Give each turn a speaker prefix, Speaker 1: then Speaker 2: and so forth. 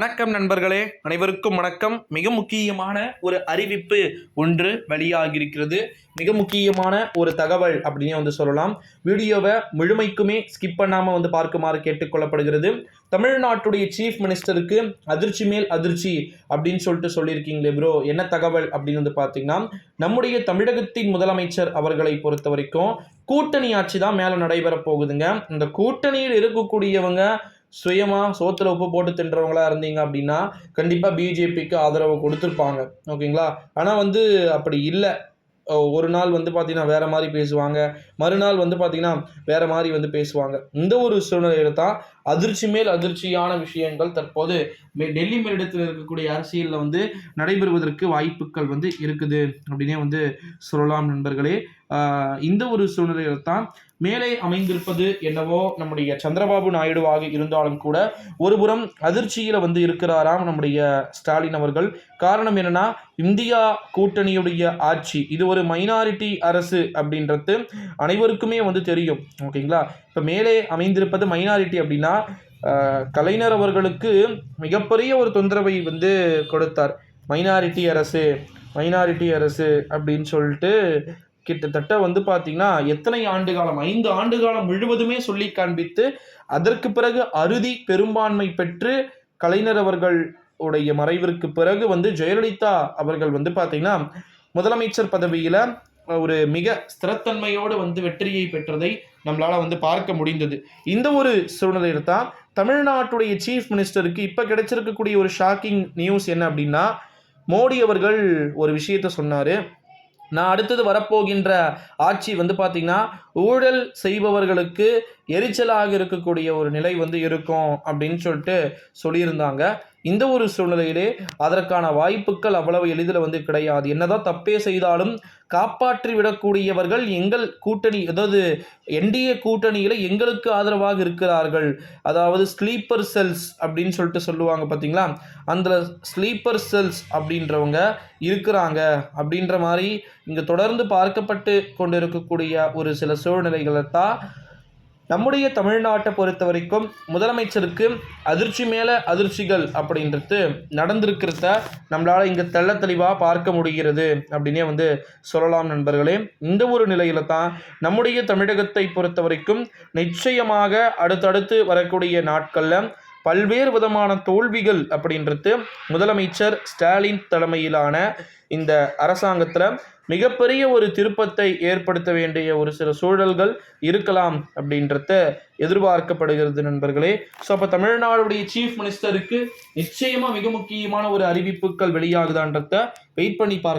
Speaker 1: வணக்கம் நண்பர்களே. அனைவருக்கும் வணக்கம். மிக முக்கியமான ஒரு அறிவிப்பு ஒன்று வெளியாகியிருக்கிறது. மிக முக்கியமான ஒரு தகவல் அப்படின்னு வந்து சொல்லலாம். வீடியோவை முழுமைக்குமே ஸ்கிப் பண்ணாமல் வந்து பார்க்குமாறு கேட்டுக்கொள்ளப்படுகிறது. தமிழ்நாட்டுடைய சீஃப் மினிஸ்டருக்கு அதிர்ச்சி மேல் அதிர்ச்சி அப்படின்னு சொல்லிட்டு சொல்லியிருக்கீங்களே ப்ரோ என்ன தகவல் அப்படின்னு வந்து பார்த்தீங்கன்னா நம்முடைய தமிழகத்தின் முதலமைச்சர் அவர்களை பொறுத்த வரைக்கும் கூட்டணி ஆட்சி தான் மேலே நடைபெற போகுதுங்க. இந்த கூட்டணியில் இருக்கக்கூடியவங்க சுயமாக சோத்தில் உப்பு போட்டு தின்றவங்களா இருந்தீங்க அப்படின்னா கண்டிப்பாக பிஜேபிக்கு ஆதரவு கொடுத்துருப்பாங்க. ஓகேங்களா? ஆனால் வந்து அப்படி இல்லை. ஒரு நாள் வந்து பார்த்தீங்கன்னா வேற மாதிரி பேசுவாங்க. மறுநாள் வந்து பார்த்தீங்கன்னா வேற மாதிரி வந்து பேசுவாங்க. இந்த ஒரு சூழ்நிலையில தான் அதிர்ச்சி மேல் அதிர்ச்சியான விஷயங்கள் தற்போது டெல்லி மேலிடத்தில் இருக்கக்கூடிய அரசியலில் வந்து நடைபெறுவதற்கு வாய்ப்புகள் வந்து இருக்குது. அப்படின்னே வந்து சொல்லலாம் நண்பர்களே. இந்த ஒரு சூழ்நிலையில் தான் மேலே அமைந்திருப்பது என்னவோ நம்முடைய சந்திரபாபு நாயுடுவாக இருந்தாலும் கூட ஒருபுறம் அதிர்ச்சியில் வந்து இருக்கிறாராம் நம்முடைய ஸ்டாலின் அவர்கள். காரணம் என்னன்னா இந்தியா கூட்டணியுடைய ஆட்சி இது ஒரு மைனாரிட்டி அரசு அப்படின்றது அனைவருக்குமே வந்து தெரியும். ஓகேங்களா? இப்போ மேலே அமைந்திருப்பது மைனாரிட்டி அப்படின்னா கலைஞர் அவர்களுக்கு மிகப்பெரிய ஒரு தொந்தரவை வந்து கொடுத்தார். மைனாரிட்டி அரசு மைனாரிட்டி அரசு அப்படின்னு சொல்லிட்டு கிட்டத்தட்ட வந்து பார்த்தீங்கன்னா எத்தனை ஆண்டு காலம்? ஐந்து ஆண்டு காலம் முழுவதுமே சொல்லி காண்பித்து அதற்கு பிறகு அறுதி பெரும்பான்மை பெற்று கலைஞர் அவர்கள் உடைய மறைவிற்கு பிறகு வந்து ஜெயலலிதா அவர்கள் வந்து பார்த்தீங்கன்னா முதலமைச்சர் பதவியில் ஒரு மிக ஸ்திரத்தன்மையோடு வந்து வெற்றியை பெற்றதை நம்மளால் வந்து பார்க்க முடிந்தது. இந்த ஒரு சூழ்நிலையில் தான் தமிழ்நாட்டுடைய சீஃப் மினிஸ்டருக்கு இப்போ கிடைச்சிருக்கக்கூடிய ஒரு ஷாக்கிங் நியூஸ் என்ன அப்படின்னா மோடி அவர்கள் ஒரு விஷயத்த சொன்னார். நான் அடுத்தது வரப்போகின்ற ஆட்சி வந்து பார்த்திங்கன்னா ஊழல் செய்பவர்களுக்கு எரிச்சலாக இருக்கக்கூடிய ஒரு நிலை வந்து இருக்கும் அப்படின்னு சொல்லிட்டு சொல்லியிருந்தாங்க. இந்த ஒரு சூழ்நிலையிலே அதற்கான வாய்ப்புகள் அவ்வளவு எளிதில் வந்து கிடையாது. என்னதான் தப்பே செய்தாலும் காப்பாற்றி விடக்கூடியவர்கள் எங்கள் கூட்டணி அதாவது என்டிஏ கூட்டணியில் எங்களுக்கு ஆதரவாக இருக்கிறார்கள். அதாவது ஸ்லீப்பர் செல்ஸ் அப்படின்னு சொல்லிட்டு சொல்லுவாங்க பார்த்தீங்களா அந்த ஸ்லீப்பர் செல்ஸ் அப்படின்றவங்க இருக்கிறாங்க. அப்படின்ற மாதிரி இங்கே தொடர்ந்து பார்க்கப்பட்டு கொண்டு இருக்கக்கூடிய ஒரு சில சூழ்நிலைகளை தான் நம்முடைய தமிழ்நாட்டை பொறுத்த வரைக்கும் முதலமைச்சருக்கு அதிர்ச்சி மேலே அதிர்ச்சிகள் அப்படின்றது நடந்திருக்கிறத நம்மளால் இங்கே தெள்ள தெளிவாக பார்க்க முடிகிறது அப்படின்னே வந்து சொல்லலாம் நண்பர்களே. இந்த ஒரு நிலையில தான் நம்முடைய தமிழகத்தை பொறுத்த வரைக்கும் நிச்சயமாக அடுத்தடுத்து வரக்கூடிய நாட்களில் பல்வேறு விதமான தோல்விகள் அப்படின்றது முதலமைச்சர் ஸ்டாலின் தலைமையிலான இந்த அரசாங்கத்தில் மிகப்பெரிய ஒரு திருப்பத்தை ஏற்படுத்த வேண்டிய ஒரு சில சூழல்கள் இருக்கலாம் அப்படின்றத எதிர்பார்க்கப்படுகிறது நண்பர்களே. ஸோ அப்போ தமிழ்நாடுடைய சீஃப் மினிஸ்டருக்கு நிச்சயமாக மிக முக்கியமான ஒரு அறிவிப்புகள் வெளியாகுதான்றத வெயிட் பண்ணி பார்க்க